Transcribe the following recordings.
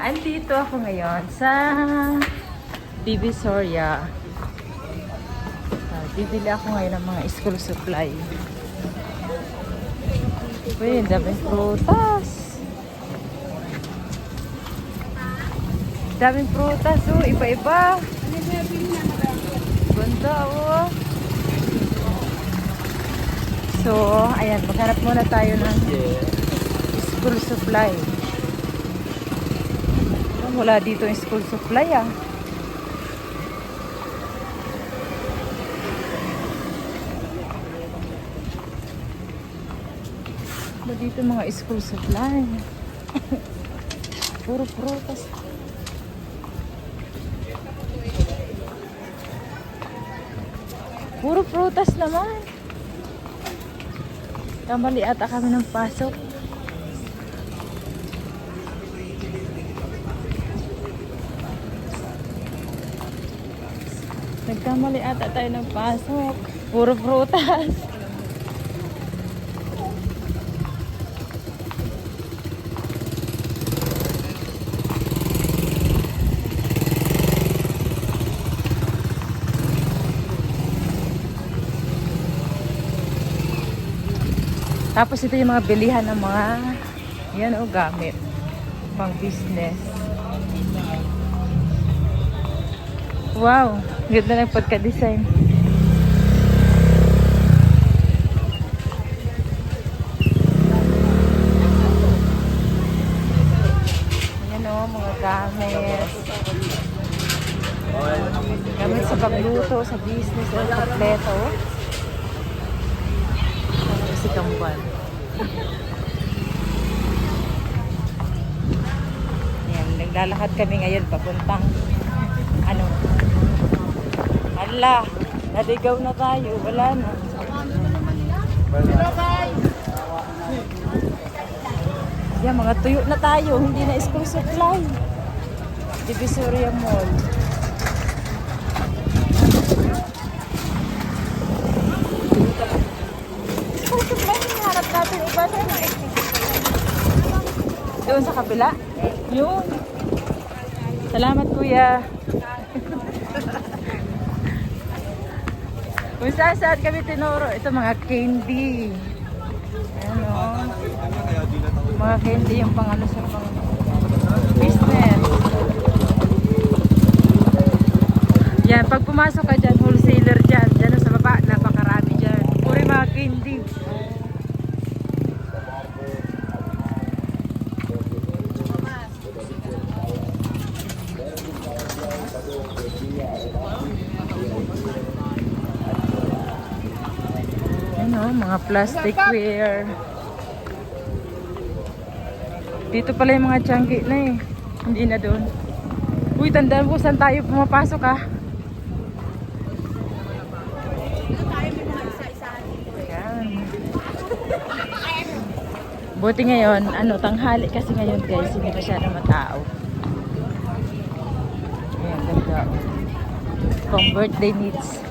Andito ako ngayon sa Divisoria. Ah, bibili ako ngayon ng mga school supply. Uy, ang daming prutas. Daming prutas, oh. Iba-iba. Ganda, oh. So, ayan. Maghanap muna tayo ng school supply. Wala dito yung school supply, ah. Wala dito mga school supply. Puro prutas. Puro prutas naman. Kamali ata kami ng pasok. Nagkamali ata tayo ng pasok. Puro prutas. Tapos ito yung mga bilihan ng mga yan o gamit pang business. Wow, ganda ng pagka-design. Yan o, mga gamit. Gamit sa pagluto, sa business, o kompleto. Si Kambuan. Yan, naglalakad kami ngayon papuntang. Ala, naligaw na tayo. Wala na. Yan, mga tuyo na tayo. Hindi na school supply. Divisoria Mall. Doon sa kabila? Yun. Salamat kuya. Kung saan saan kami tinuro, ito mga candy. Ayan o. Mga candy yung pang ano sa pang business. Yan, pag pumasok ka dyan, wholesaler dyan. Dyan sa baba, napakarami dyan. Yung mga candy. Ano, mga plasticware. Dito pala yung mga changgi na eh. Hindi na doon. Uy, tandaan ko saan tayo pumapasok ah. Buti ngayon, ano, tanghali kasi ngayon guys, hindi masyadong matao. Ayan, ganda. Pang birthday needs.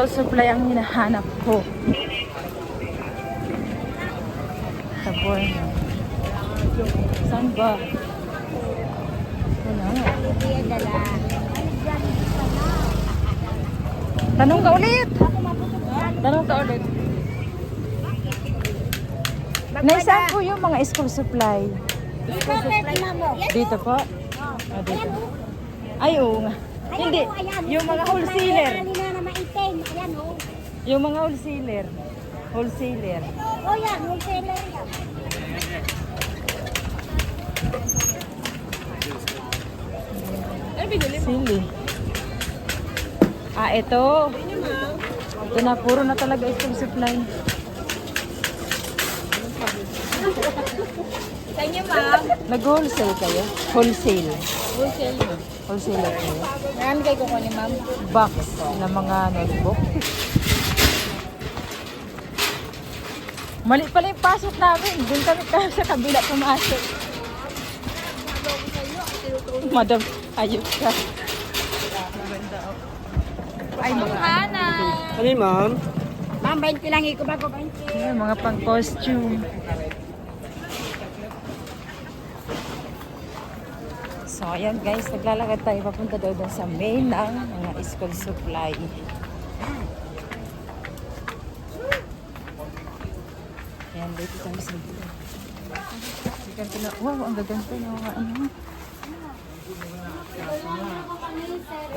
School supply ang hinahanap ko. Sabon. Saan ba? Wala. Tanong ka ulit. Tanong ka ulit. Naisaan po yung mga school supply? Dito po? Ah, dito. Ay, oo nga. Hindi. Yung mga wholesaler. Ayan, oh. Yung mga wholesaler. Wholesaler. Oh, yan. Wholesaler yan. Sili. Ah, ito. Ito na, puro na talaga school supply. Sa inyo, ma'am. Nag-wholesale kayo? Wholesale. Wholesale. Wholesaler kayo. Marami kayo kukunin, ma'am. Box na mga notebook. Mali pala yung pasok namin. Doon kami sa kabila pumasok. Madam, ayos ka. Ay, mga, Hana. Ano yun, ma'am? Ma'am, 20 lang iko bago 20. Ayan, mga pang So, ayan guys, naglalakad tayo papunta daw doon sa main ng mga school supply. Ayan, dito kami sa dito. Wow, ang gaganda na mga ano.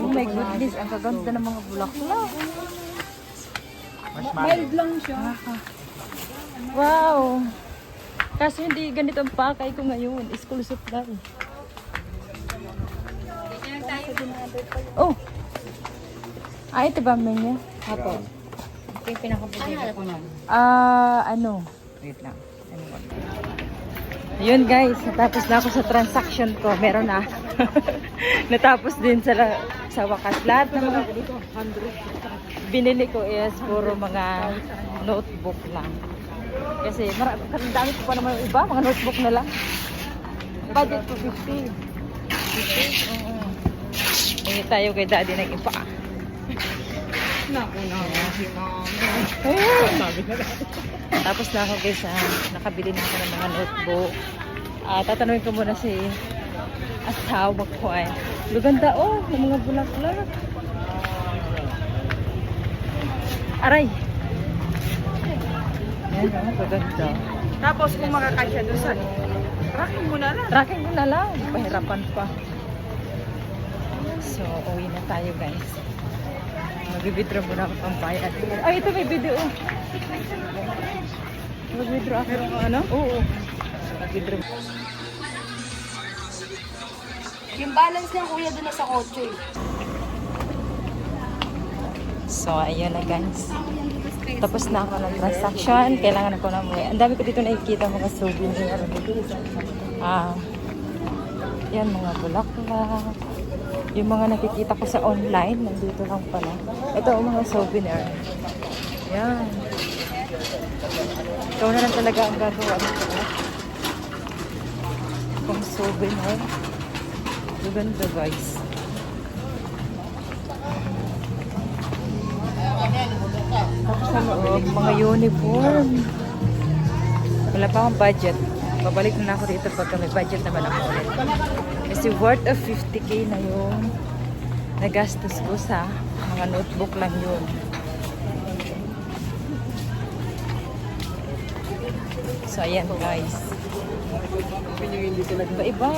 Oh my goodness, ang gaganda ng mga bulaklak. Mild lang siya. Wow! Kaso hindi ganito ang pakay ko ngayon. School supply. Oh! Ah, ito ba menu? Apo. Ito yung pinakapagod ko na. Ah, ano? Wait lang. Ano ba? Yun guys, natapos na ako sa transaction ko. Meron na. natapos din sa, sa wakas. Lahat ng mga binili ko is puro mga notebook lang. Kasi marami, dami ko pa naman yung iba, mga notebook na lang. Budget ko 50. 50? Oo. Eh, tayo kay daddy ng ipa. Naku na, si ma'am. Tapos na ako guys, ah, nakabili na ako ng mga notebook. Ah, tatanungin ko muna si asawa ko ay. Luganda oh, ng mga bulaklak. Aray! Yan oh, maganda. Tapos kung makakasya doon sa tracking mo na lang. Tracking mo na lang, pahirapan pa. So, uwi na tayo guys. Mag-withdraw muna ako pang bayad. Ay, ito may video. Mag-withdraw ako. Ano? Oo. Mag-withdraw. Yung balance niya kuya doon na sa kotse. So, ayun na guys. Tapos na ako ng transaction. Kailangan ako na umuwi. Ang dami ko dito nakikita mga souvenir. Ah, yan mga bulaklak. Yung mga nakikita ko sa online, nandito lang pala. Ito ang mga souvenir. Yan. Ikaw na lang talaga ang gagawa nito. Kung souvenir. Maganda guys. Tapos sa loob, mga uniform. Wala pa akong budget. Babalik na ako dito pagka may budget naman ako ulit. Kasi worth of 50k na yung nagastos ko sa mga notebook lang yun. So, ayan guys. Iba-iba.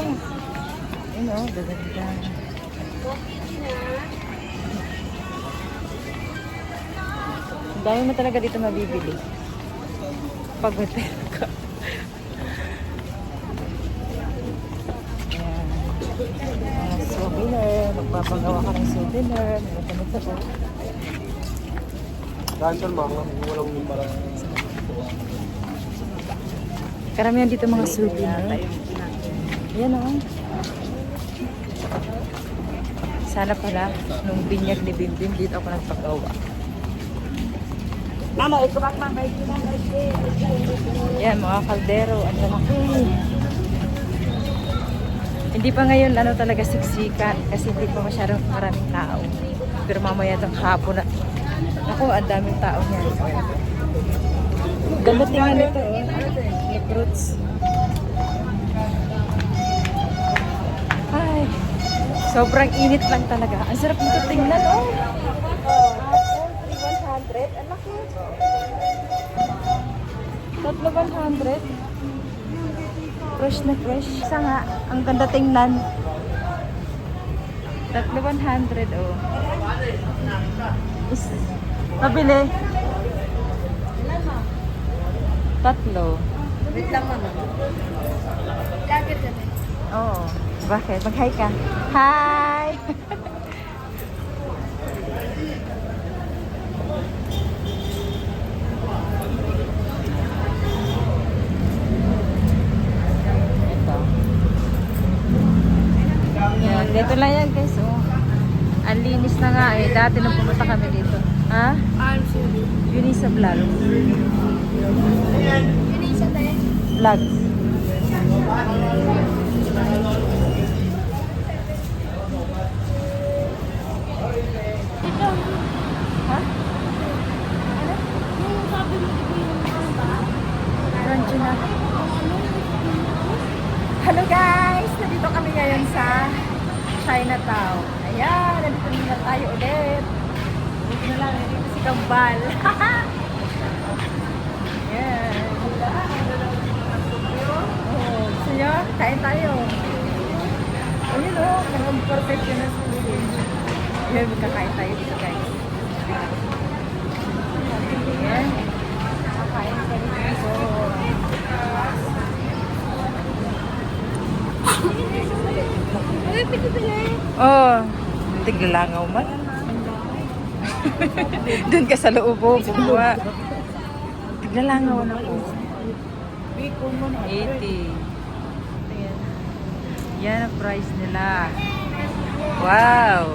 Yun o, gaganda. Dami mo talaga dito mabibili. Pag may ka. Ayan. Mga souvenir. Magpapagawa ka ng souvenir. Ganito po. Dahil sa mga, walang yung para. Karamihan dito mga souvenir. Ayan o. Sana pala, nung binyag ni Bimbim, dito ako nagpagawa. Mama, ma'am, 20 lang. Yan, mga kaldero. Ang lalaki. Hindi pa ngayon ano talaga siksikan kasi hindi pa masyadong maraming tao. Pero mamaya itong hapon na. Ako, ang daming tao niyan. Ganda tingnan nito. Oh. May fruits. Ay, sobrang init lang talaga. Ang sarap nito tingnan, oh. Apple, 100. Ang laki. Tatlo 100. Fresh na fresh. Isa nga, ang ganda tingnan. Tatlo 100, oh. Is, pabili. Tatlo. Wait lang mama. Jacket na Oo. Bakit? Mag-hi ka. Hi! Ito. Yan. Dito lang yan guys. Oh. Ang linis na nga eh. Dati nung pumunta kami dito. Ha? I'm sorry. Yun sa vlog. Yun tayo. Vlog. Ito. Ha? Yung sabi mo, ito yung ano ba? Crunchy na. Hello guys! Nandito kami ngayon sa Chinatown. Ayan, nandito na tayo ulit. Dito na lang, nandito si Kambal. Ayan. Oh, gusto? Kain tayo. Ayun o, parang perfect yun na sulit. Ayan, magkakain tayo dito guys. Ayan. Kakain kami dito. Oh, tiglangaw man. Doon ka sa loob oh, bumuha. Tiglalangaw na po. 80. Ayan. Yan ang price nila. Wow.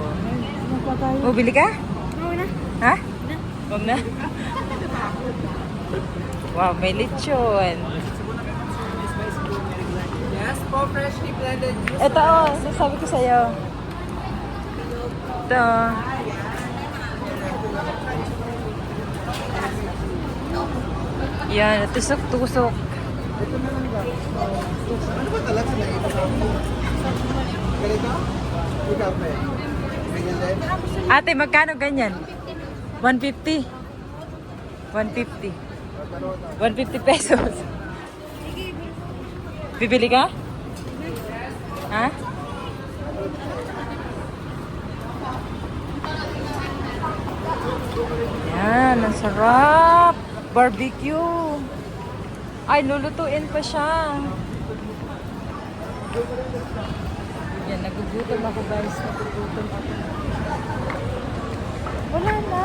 Oh, bili ka? Ha? Huwag na. Wow, may lechon. Po, freshly blended juice. Ito oh, sasabi ko sa'yo. Ito. Yan, tusok-tusok. Ano ba talaga na ito? Ganito? Ikaw pa? Ate, magkano ganyan? 150. 150. 150 pesos. Bibili ka? Ha? Yan, ang sarap. Barbecue. Ay, lulutuin pa siya. Yan, nagugutom ako guys. Nagugutom ako. Wala na.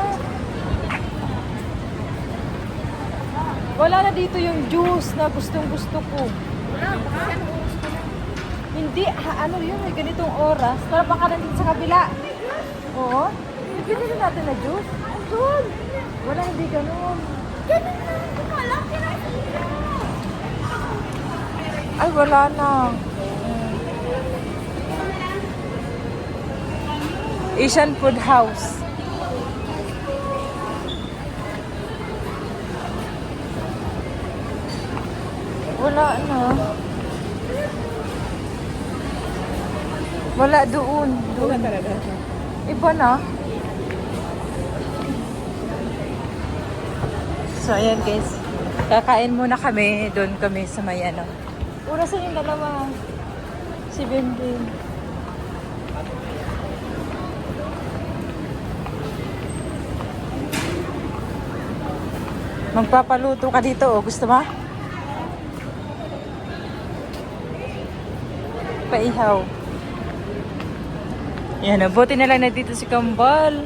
Wala na dito yung juice na gustong gusto ko. Wala, baka ano oras ko na. Hindi, ha, ano yun, may ganitong oras. Pero baka nandito sa kabila. Oo. Bibili na natin na juice. Andun. Wala, hindi ganun. Ganun na, hindi ko alam. Kinain Ay, wala na. Asian Food House. Wala na. Wala doon. Doon. talaga. Iba na. So, ayan guys. Kakain muna kami. Doon kami sa may ano. Una sa yung dalawa. Si Bimbing. Magpapaluto ka dito, oh. Gusto mo? Paihaw. Yan, buti na lang na dito si Kambal.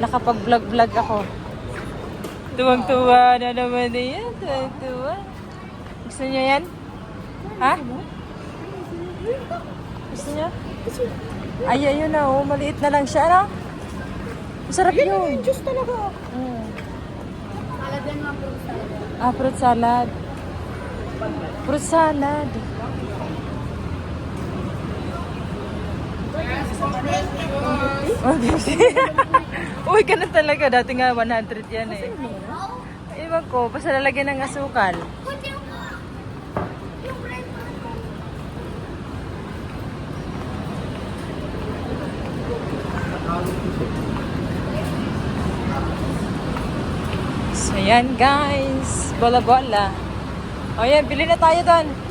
Nakapag-vlog-vlog ako. Tuwang-tuwa na naman na yan. Tuwang-tuwa. Gusto niyo yan? Ha? Gusto niyo? Ay, ayun na. Oh, maliit na lang siya. Ano? Masarap yun. Juice talaga. Mm. Alagyan mo ang fruits talaga. Ah, fruit salad. Fruit salad. Uy, ganun talaga. Dati nga 100 yan eh. Iwan ko, basta lalagyan ng asukal. So yan guys, bola-bola. O yan, bili na tayo doon.